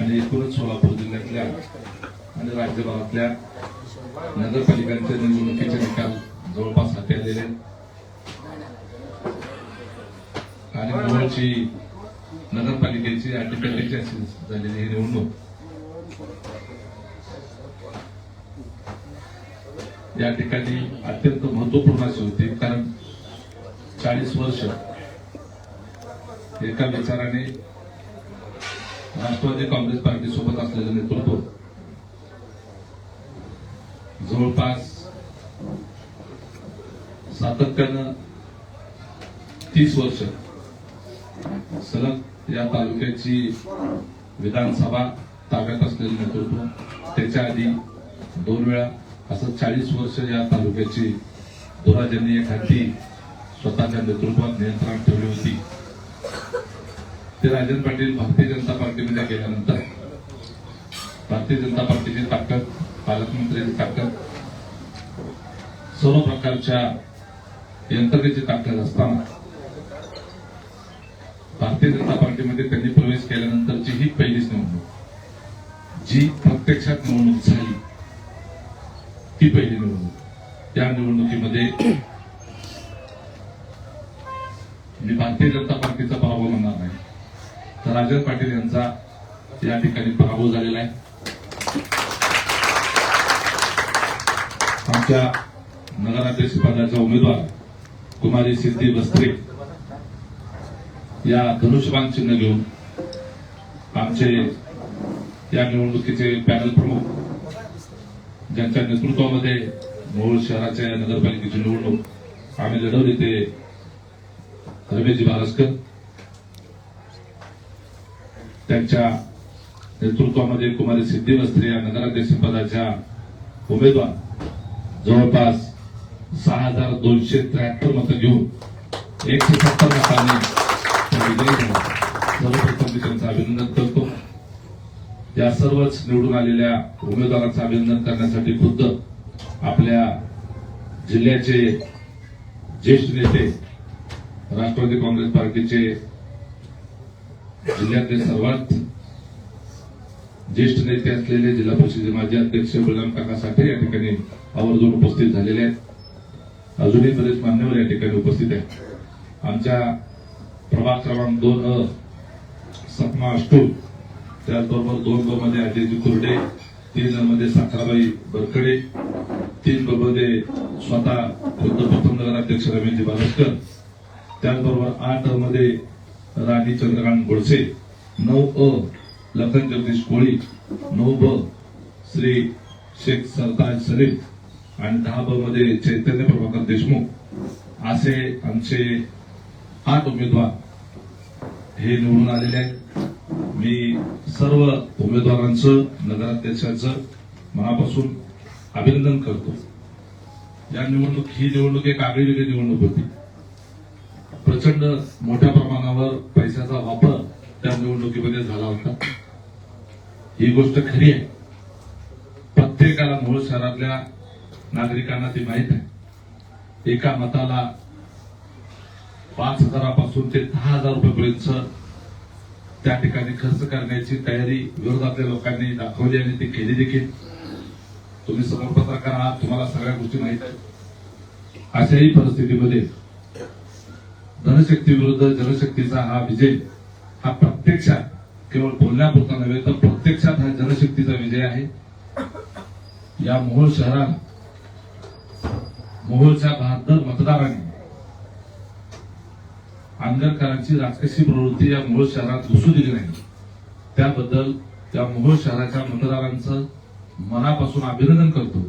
आणि एकूणच सोलापूर जिल्ह्यातल्या आणि राज्यभरातल्या नगरपालिकांच्या निवडणुकीचे निकाल जवळपास हाती आलेले आणि जवळची नगरपालिकेची अटीतटीची अशी झालेली ही निवडणूक. या ठिकाणी अत्यंत महत्त्वपूर्ण अशी होती कारण चाळीस वर्ष एका विचाराने राष्ट्रवादी काँग्रेस पार्टी सोबत असलेलं नेतृत्व. जवळपास सातत्यानं तीस वर्ष सलग या तालुक्याची विधानसभा ताब्यात असलेलं नेतृत्व. त्याच्या आधी दोन वेळा असं चाळीस वर्ष या तालुक्याची धुराजन्य खाती स्वतःच्या नेतृत्वात नियंत्रण ठेवली होती. ते राजन पाटील भारतीय जनता पार्टीमध्ये गेल्यानंतर भारतीय जनता पार्टीची ताकद पालकमंत्र्यांची ताकद सर्व प्रकारच्या यंत्रणेची ताकद असताना भारतीय जनता पार्टीमध्ये त्यांनी प्रवेश केल्यानंतरची ही पहिलीच निवडणूक. जी प्रत्यक्षात निवडणूक झाली ती पहिली निवडणूक. त्या निवडणुकीमध्ये मी भारतीय जनता पार्टीचा पराभव म्हणणार नाही. राजन पाटील यांचा या ठिकाणी पराभव झालेला आहे. आमच्या नगराध्यक्ष पदाचा उमेदवार कुमारी सिद्धी बस्त्रे या धनुष्यबाण चिन्ह घेऊन आमचे या निवडणुकीचे पॅनल प्रमुख ज्यांच्या नेतृत्वामध्ये मोहोळ शहराच्या नगरपालिकेची निवडणूक आम्ही लढवली ते रमेशजी बारसकर. त्यांच्या नेतृत्वामध्ये कुमारी सिद्धी वस्त्रे या नगराध्यक्षपदाच्या उमेदवार जवळपास सहा हजार दोनशे त्र्याहत्तर मतं घेऊन एकशे सत्तर मतांनी सर्वप्रथम मी त्यांचं अभिनंदन करतो. या सर्वच निवडून आलेल्या उमेदवारांचं अभिनंदन करण्यासाठी खुद्द आपल्या जिल्ह्याचे ज्येष्ठ नेते राष्ट्रवादी काँग्रेस पार्टीचे जिल्ह्यातले सर्वात ज्येष्ठ नेते असलेले जिल्हा परिषदेचे माजी अध्यक्ष बलराम काका साठे या ठिकाणी आवर्जून उपस्थित झालेले आहेत. अजूनही बरेच मान्यवर या ठिकाणी उपस्थित आहेत. आमच्या प्रभाग क्रमांक दोन अ सपना अष्टू त्याचबरोबर दोन ब मध्ये अजयजी कुर्डे तीन मध्ये साखराबाई बरकडे तीन ब मध्ये स्वतः खुद्द प्रथम नगराध्यक्ष रमेशजी बालस्कर त्याचबरोबर आठमध्ये राणी चंद्रकांत गोडसे नऊ अ लखन जगदीश कोळी नऊ ब श्री शेख सरताज सलीम आणि दहा ब मध्ये चैतन्य प्रभाकर देशमुख. असे आमचे आठ उमेदवार हे निवडून आलेले आहेत. मी सर्व उमेदवारांचं नगराध्यक्षांचं मनापासून अभिनंदन करतो. या निवडणूक ही निवडणूक एक आगळी वेगळी निवडणूक होती. प्रचंड मोठ्या प्रमाणावर पैशाचा वापर त्या निवडणुकीमध्ये झाला होता. ही गोष्ट खरी आहे. प्रत्येकाला मूळ शहरातल्या नागरिकांना ती माहीत आहे. एका मताला पाच हजारापासून ते दहा हजार रुपयेपर्यंत त्या ठिकाणी खर्च करण्याची तयारी विरोधातल्या लोकांनी दाखवली आणि ती केली देखील. तुम्ही समोर पत्रकार आहात तुम्हाला सगळ्या गोष्टी माहीत आहेत. अशाही परिस्थितीमध्ये धनशक्ती विरुद्ध जनशक्तीचा हा विजय हा प्रत्यक्षात केवळ बोलण्यापुरता नव्हे तर प्रत्यक्षात हा जनशक्तीचा विजय आहे. या मोहोळ शहरात मोहोळच्या बहात्तर मतदारांनी आंबेडकरांची राजकीय प्रवृत्ती या मोहोळ शहरात घुसू दिली नाही. त्याबद्दल त्या मोहोळ शहराच्या मतदारांचं मनापासून अभिनंदन करतो.